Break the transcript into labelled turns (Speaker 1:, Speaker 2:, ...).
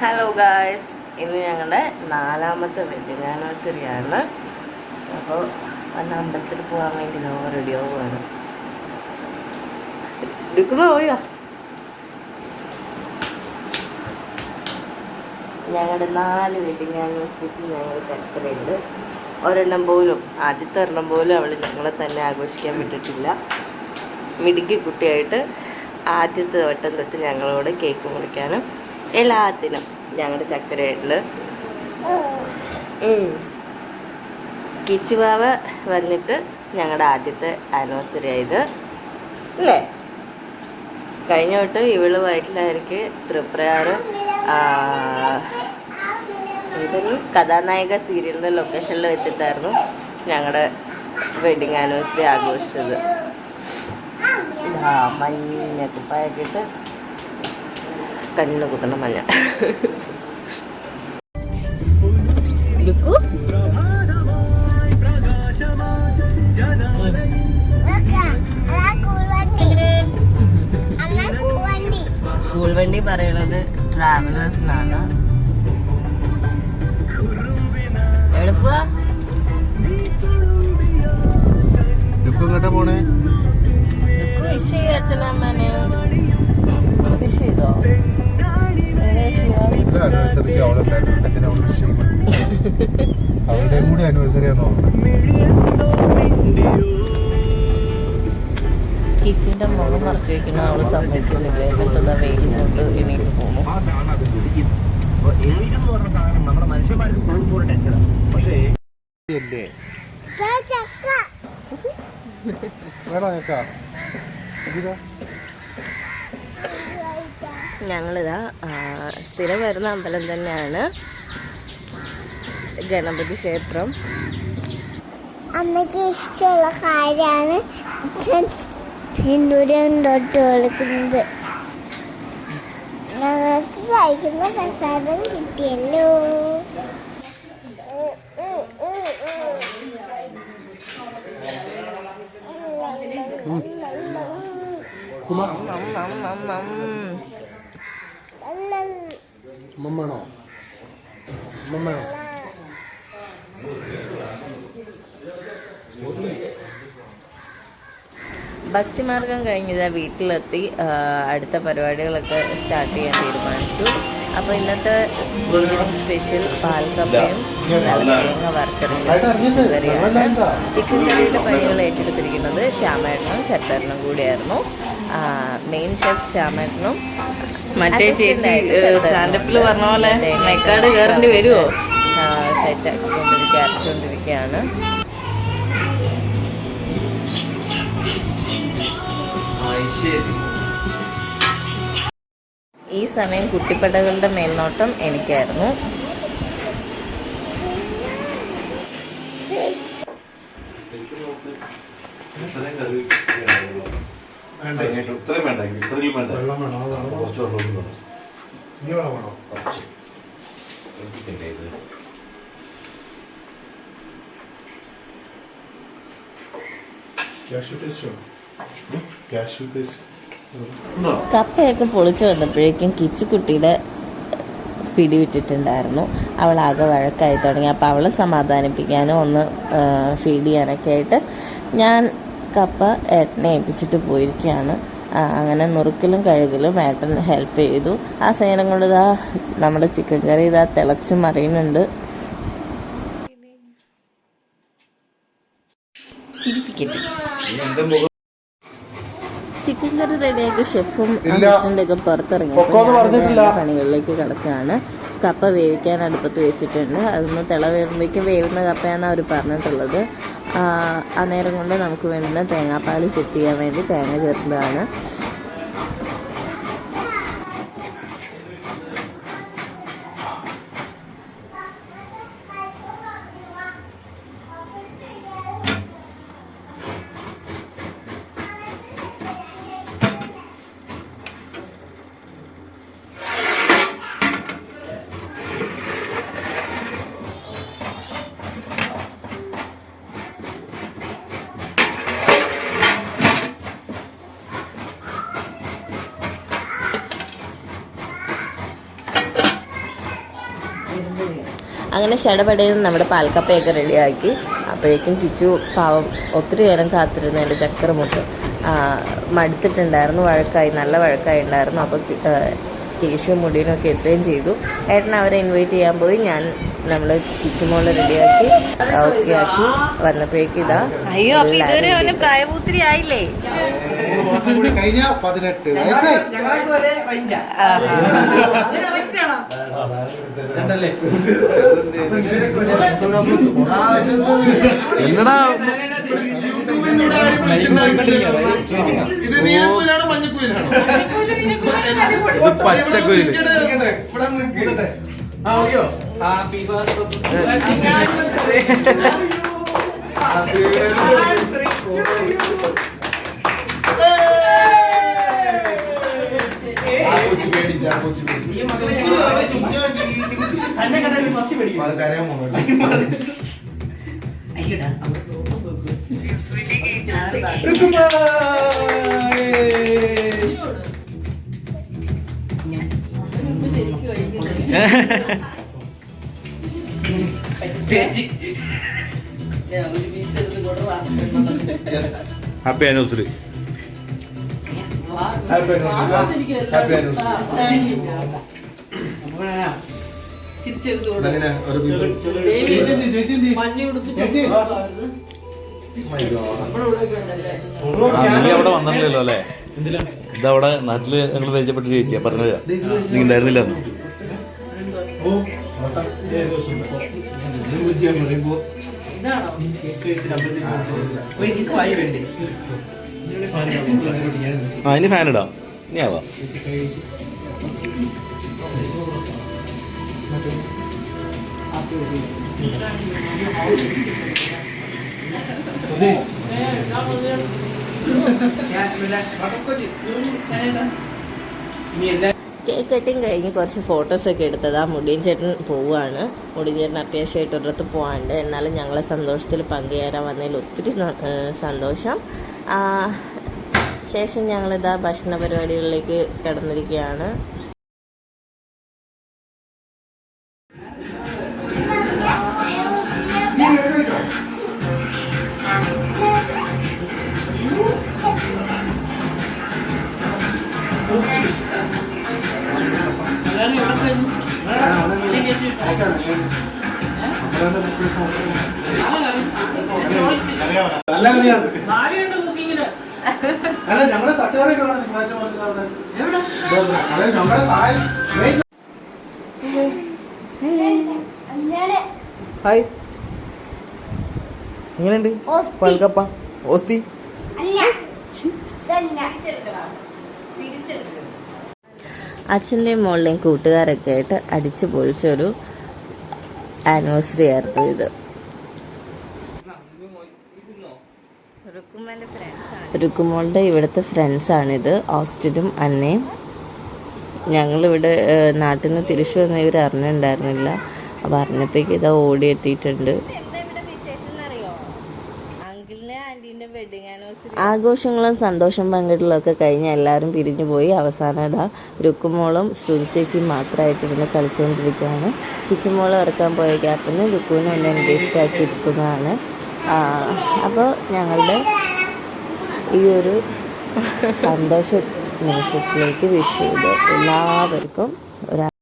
Speaker 1: Hello guys ഇന്ന് ഞങ്ങളുടെ നാലാമത്തെ വെഡിങ് ആനിവേഴ്സറി ആണ്. അപ്പോൾ അന്ന് അമ്പലത്തിൽ പോകാൻ വേണ്ടി നമ്മൾ റെഡി ആവുകയാണ് എടുക്കുമ്പോൾ പോയോ ഞങ്ങളുടെ നാല് വെഡിങ് ആനിവേഴ്സറിക്ക് ഞങ്ങൾ ചക്കരയുണ്ട് ഒരെണ്ണം പോലും ആദ്യത്തെ ഒരെണ്ണം പോലും അവൾ ഞങ്ങളെ തന്നെ ആഘോഷിക്കാൻ വിട്ടിട്ടില്ല. മിടുക്കി കുട്ടിയായിട്ട് ആദ്യത്തെ വട്ടം തൊട്ട് ഞങ്ങളോട് കേക്ക് മുറിക്കാനും എല്ലാത്തിനും ഞങ്ങളുടെ ചക്കരയായിട്ടുള്ള കിച്ചുവാവ വന്നിട്ട് ഞങ്ങളുടെ ആദ്യത്തെ ആനിവേഴ്സറി ആയത്. അല്ലേ? കഴിഞ്ഞ തൊട്ട് ഇവൾ വയറ്റിലായിരിക്കും തൃപ്രയാറും ഇതൊരു കഥാനായിക സീരിയലിന്റെ ലൊക്കേഷനിൽ വെച്ചിട്ടായിരുന്നു ഞങ്ങളുടെ വെഡിങ് ആനിവേഴ്സറി ആഘോഷിച്ചത്. മഞ്ഞ കുപ്പായൊക്കെ ഇട്ട് കണ്ണ് കുത്തണ മഞ്ഞ. സ്കൂൾ വണ്ടി പറയണത് ട്രാവലേഴ്സിനാണ്. എവിടെ പോവാ?
Speaker 2: ലുക്ക് എങ്ങോട്ടാ പോണേ?
Speaker 1: ലുക്കു
Speaker 2: ആനിവേഴ്സറിക്ക് അവിടെ ഉണ്ടായിരുന്നു. എന്തിനാ വിഷ് ചെയ്യുന്നത് അവളുടെ കൂടി ആനിവേഴ്സറി ആണെന്ന്
Speaker 1: കിറ്റിന്റെ മുഖം മറച്ചു വെക്കുന്ന അവൾ സമ്മതിക്കുന്നില്ല എന്നിട്ടുള്ള വെയിൽ കൊണ്ട് എണീറ്റ് പോകുന്നു
Speaker 2: അല്ലേ വേണോ ചേക്കാ. ഇതിതാ?
Speaker 1: ഞങ്ങളിതാ സ്ഥിരം വരുന്ന അമ്പലം തന്നെയാണ് ഗണപതി ക്ഷേത്രം
Speaker 3: അമ്മയ്ക്ക് ഇഷ്ടമുള്ള കാര്യമാണ് ഹിന്ദുരം തൊട്ട് കൊടുക്കുന്നത് ഞങ്ങൾക്ക് കഴിക്കുന്ന പ്രസാദം കിട്ടിയല്ലോ
Speaker 2: കുമാർ മമ്മാണോ മമ്മാണോ
Speaker 1: ഭക്തിമാർഗം കഴിഞ്ഞതാ വീട്ടിലെത്തി അടുത്ത പരിപാടികളൊക്കെ സ്റ്റാർട്ട് ചെയ്യാൻ തീരുമാനിച്ചു. അപ്പോൾ ഇന്നത്തെ ഈവനിങ് സ്പെഷ്യൽ പാൽക്കപ്പയും കറിയാണ്. ചിക്കൻ കറിയുടെ പണികൾ ഏറ്റെടുത്തിരിക്കുന്നത് ശ്യാമേട്ടനും ചട്ടേട്ടനും കൂടിയായിരുന്നു. മെയിൻ ഷെഫ് ശ്യാമേട്ടനും
Speaker 4: മറ്റേ ചേച്ചി സ്റ്റാൻഡപ്പിൽ പറഞ്ഞ പോലെ മെക്കാട് കയറേണ്ടി വരുമോ
Speaker 1: സെറ്റ് ആക്കിക്കൊണ്ടിരിക്കുക അരച്ചുകൊണ്ടിരിക്കുകയാണ് ഈ സമയം കുട്ടിപ്പടകളുടെ മേൽനോട്ടം എനിക്കായിരുന്നു.
Speaker 2: വേണ്ടേ.
Speaker 5: ഇത്രയും വേണ്ട ഇത്രയും വേണ്ട.
Speaker 2: വെള്ളം വേണോ അത് വേണോ.
Speaker 5: കുറച്ച് വെള്ളം കൂടി വേണം.
Speaker 2: ഇനി വെള്ളം വേണോ?
Speaker 5: കുറച്ച്. എനിക്കില്ലേ ഇത്?
Speaker 2: ക്യാഷ്യൂ പേസ്റ്റ് വേണോ? ക്യാഷ്യൂ പേസ്റ്റ്
Speaker 5: ഉണ്ടോ?
Speaker 1: കപ്പയൊക്കെ പൊളിച്ചു വന്നപ്പോഴേക്കും കിച്ചു കുട്ടിയുടെ പിടിവിട്ടിട്ടുണ്ടായിരുന്നു അവൾ ആകെ വഴക്കായി തുടങ്ങി. അപ്പോൾ അവളെ സമാധാനിപ്പിക്കാനും ഒന്ന് ഫീഡ് ചെയ്യാനൊക്കെ ആയിട്ട് ഞാൻ കപ്പ ഏട്ടനെ ഏൽപ്പിച്ചിട്ട് പോയിരിക്കുകയാണ്. അങ്ങനെ നുറുക്കിലും കഴുകലും ഏട്ടൻ ഹെൽപ്പ് ചെയ്തു. ആ സേനം കൊണ്ട് ഇതാ നമ്മുടെ ചിക്കൻ കറി ഇതാ തിളച്ച് മറിയുന്നുണ്ട്. ചിക്കൻ കറി റെഡിയാക്കി ഷെഫും പുറത്തിറങ്ങി. പണികളിലേക്ക് കിടക്കുകയാണ്. കപ്പ വേവിക്കാൻ അടുപ്പത്ത് വെച്ചിട്ടുണ്ട്. അതൊന്ന് തിള വരുമ്പോഴേക്കും വേവുന്ന കപ്പയാണ് അവർ പറഞ്ഞിട്ടുള്ളത്. ആ, നേരം കൊണ്ട് നമുക്ക് വേണ്ടുന്ന തേങ്ങാപ്പാൽ സെറ്റ് ചെയ്യാൻ വേണ്ടി തേങ്ങ ചേർത്തതാണ് അങ്ങനെ ഷടപടയിൽ നമ്മുടെ പാൽക്കപ്പയൊക്കെ റെഡിയാക്കി. അപ്പോഴേക്കും കിച്ചു പാവം ഒത്തിരി നേരം കാത്തിരുന്നു എന്റെ ചക്കര മുട്ട് ആ, മടുത്തിട്ടുണ്ടായിരുന്നു. വഴക്കായി നല്ല വഴക്കായി ഉണ്ടായിരുന്നു. അപ്പോൾ കേശു മുടിയനൊക്കെ എത്തുകയും ചെയ്തു. ഏട്ടൻ അവരെ ഇൻവൈറ്റ് ചെയ്യാൻ പോയി. ഞാൻ നമ്മൾ കിച്ചുമോളെ റെഡിയാക്കി ഓക്കെ ആക്കി. വന്നപ്പോഴേക്കും ഇതാ
Speaker 4: അയ്യോ പ്രായപൂത്തിരി ആയില്ലേ
Speaker 2: കഴിഞ്ഞാ പതിനെട്ട് വയസ്സ്
Speaker 6: എന്നടാ
Speaker 2: ഇത് നീലക്കുയിലാണോ ഹാപ്പി
Speaker 6: ഇത്
Speaker 2: അത് കരയാൻ പോകുന്നു
Speaker 6: ഹാപ്പി ആനിവേഴ്സറി
Speaker 2: ഹാപ്പി അങ്ങനെ ഒരു ചേച്ചി.
Speaker 6: നീ അവിടെ വന്നില്ലല്ലോ അല്ലേ? ഇതവിടെ നാട്ടിൽ ഞങ്ങൾ പരിചയപ്പെട്ട് ചോദിക്കുക പറഞ്ഞത് നീ ഉണ്ടായിരുന്നില്ല ആ. ഇനി ഫാൻ ഇടാം. ഇനി ആവാം.
Speaker 1: കേക്ക് കട്ടിങ് കഴിഞ്ഞ് കുറച്ച് ഫോട്ടോസൊക്കെ ആ മുടിയൻ ചേട്ടൻ പോവുകയാണ് മുടിയൻ ചേട്ടൻ അത്യാവശ്യമായിട്ട് ഒരിടത്ത് പോകാണ്ട് എന്നാലും ഞങ്ങളെ സന്തോഷത്തിൽ പങ്കുചേരാൻ വന്നതിൽ ഒത്തിരി സന്തോഷം. ശേഷം ഞങ്ങളിതാ ഭക്ഷണ പരിപാടികളിലേക്ക് കിടന്നിരിക്കുകയാണ്.
Speaker 2: അല്ല ഞങ്ങളെ തട്ടുകടയൊക്കെ തിങ്കളാഴ്ച സഹായം
Speaker 6: ഹായ്. എങ്ങനെയുണ്ട്? പൽക്കപ്പ ഓസ്തി
Speaker 1: അച്ഛന്റെയും മോളുടെയും കൂട്ടുകാരൊക്കെ ആയിട്ട് അടിച്ചു പൊളിച്ചൊരു ആനിവേഴ്സറി ആയിരുന്നു ഇത്. രുക്കുമോളുടെ ഇവിടുത്തെ ഫ്രണ്ട്സാണിത് ഓസ്റ്റിനും അന്നയും. ഞങ്ങളിവിടെ നാട്ടിൽ നിന്ന് തിരിച്ചു വന്ന ഇവർ അറിഞ്ഞിട്ടുണ്ടായിരുന്നില്ല. അപ്പോൾ അറിഞ്ഞപ്പോഴേക്ക് ഇതാ ഓടി എത്തിയിട്ടുണ്ട് ആഘോഷങ്ങളും സന്തോഷം പങ്കിടലൊക്കെ ഒക്കെ കഴിഞ്ഞ് എല്ലാവരും പിരിഞ്ഞു പോയി. അവസാനം ഇതാ രുക്കുമോളും ശ്രുതി ചേച്ചിയും മാത്രമായിട്ട് ഇരുന്ന് കളിച്ചുകൊണ്ടിരിക്കുകയാണ്. കിച്ചുമോളും ഇറക്കാൻ പോയ ഗ്യാപ്പിന് രുക്കുവിനെ എന്നെ എൻഗേജ്ഡ് ആക്കി ഇരിക്കുന്നതാണ് അപ്പോൾ ഞങ്ങളുടെ ഈ ഒരു സന്തോഷ നിമിഷത്തിലേക്ക് വിഷ് ചെയ്ത്. എല്ലാവർക്കും ഒരു